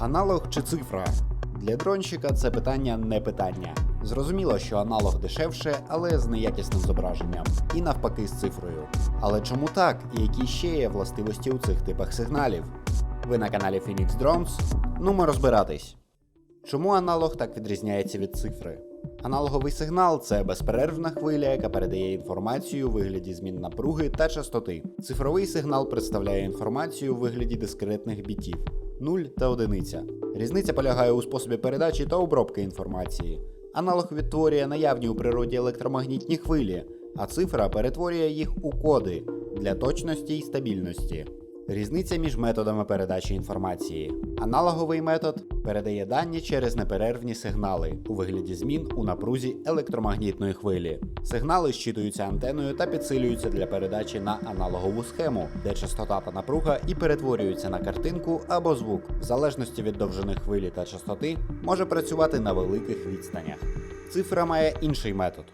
Аналог чи цифра? Для дронщика це питання не питання. Зрозуміло, що аналог дешевше, але з неякісним зображенням, і навпаки з цифрою. Але чому так і які ще є властивості у цих типах сигналів? Ви на каналі Phoenix Drones? Ну ми розбиратись. Чому аналог так відрізняється від цифри? Аналоговий сигнал це безперервна хвиля, яка передає інформацію у вигляді змін напруги та частоти. Цифровий сигнал представляє інформацію у вигляді дискретних бітів 0 та 1. Різниця полягає у способі передачі та обробки інформації. Аналог відтворює наявні у природі електромагнітні хвилі, а цифра перетворює їх у коди для точності і стабільності. Різниця між методами передачі інформації. Аналоговий метод передає дані через неперервні сигнали у вигляді змін у напрузі електромагнітної хвилі. Сигнали щитуються антеною та підсилюються для передачі на аналогову схему, де частота та напруга і перетворюються на картинку або звук. В залежності від довжини хвилі та частоти може працювати на великих відстанях. Цифра має інший метод.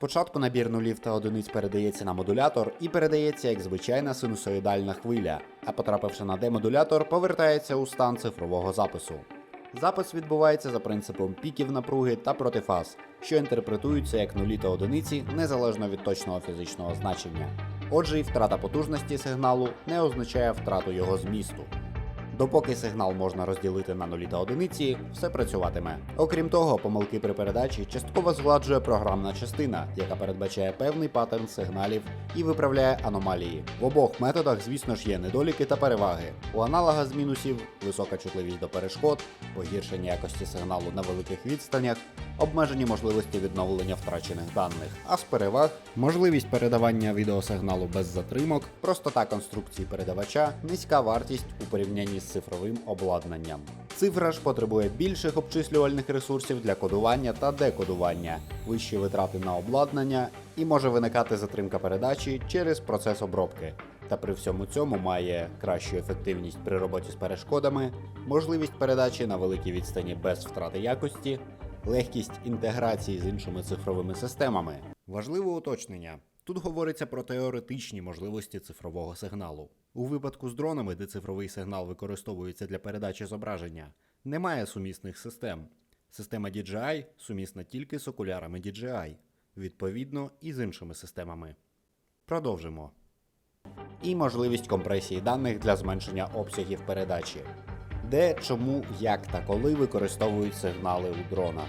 Спочатку набір нулів та одиниць передається на модулятор і передається як звичайна синусоїдальна хвиля, а потрапивши на демодулятор, повертається у стан цифрового запису. Запис відбувається за принципом піків напруги та протифаз, що інтерпретуються як нулі та одиниці незалежно від точного фізичного значення. Отже, і втрата потужності сигналу не означає втрату його змісту. Допоки сигнал можна розділити на нулі та одиниці, все працюватиме. Окрім того, помилки при передачі частково згладжує програмна частина, яка передбачає певний паттерн сигналів і виправляє аномалії. В обох методах, звісно ж, є недоліки та переваги. У аналога з мінусів висока чутливість до перешкод, погіршення якості сигналу на великих відстанях, обмежені можливості відновлення втрачених даних. А з переваг можливість передавання відеосигналу без затримок, простота конструкції передавача, низька вартість у порівнянні з цифровим обладнанням. Цифра ж потребує більших обчислювальних ресурсів для кодування та декодування, вищі витрати на обладнання і може виникати затримка передачі через процес обробки. Та при всьому цьому має кращу ефективність при роботі з перешкодами, можливість передачі на великій відстані без втрати якості, легкість інтеграції з іншими цифровими системами. Важливе уточнення. Тут говориться про теоретичні можливості цифрового сигналу. У випадку з дронами, де цифровий сигнал використовується для передачі зображення, немає сумісних систем. Система DJI сумісна тільки з окулярами DJI, відповідно і з іншими системами. Продовжимо. І можливість компресії даних для зменшення обсягів передачі. Де, чому, як та коли використовують сигнали у дронах.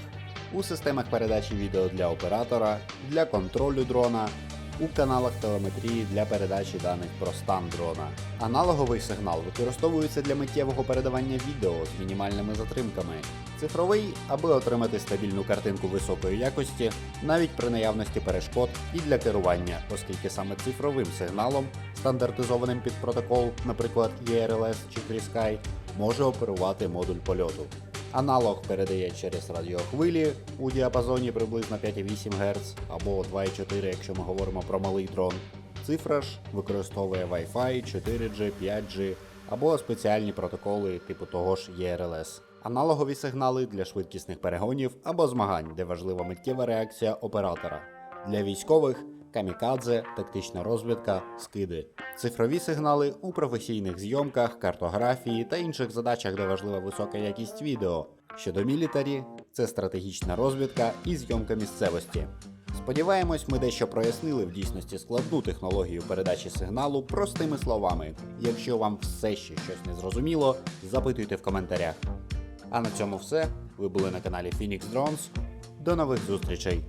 У системах передачі відео для оператора, для контролю дрона, у каналах телеметрії для передачі даних про стан дрона. Аналоговий сигнал використовується для миттєвого передавання відео з мінімальними затримками. Цифровий, аби отримати стабільну картинку високої якості, навіть при наявності перешкод і для керування, оскільки саме цифровим сигналом, стандартизованим під протокол, наприклад ERLS чи FreeSky, може оперувати модуль польоту. Аналог передає через радіохвилі у діапазоні приблизно 5,8 Гц або 2,4, якщо ми говоримо про малий дрон. Цифра ж використовує Wi-Fi, 4G, 5G або спеціальні протоколи типу того ж ERLS. Аналогові сигнали для швидкісних перегонів або змагань, де важлива миттєва реакція оператора. Для військових камікадзе, тактична розвідка, скиди. Цифрові сигнали у професійних зйомках, картографії та інших задачах, де важлива висока якість відео. Щодо мілітарі, це стратегічна розвідка і зйомка місцевості. Сподіваємось, ми дещо прояснили в дійсності складну технологію передачі сигналу простими словами. Якщо вам все ще щось не зрозуміло, запитуйте в коментарях. А на цьому все. Ви були на каналі Phoenix Drones. До нових зустрічей!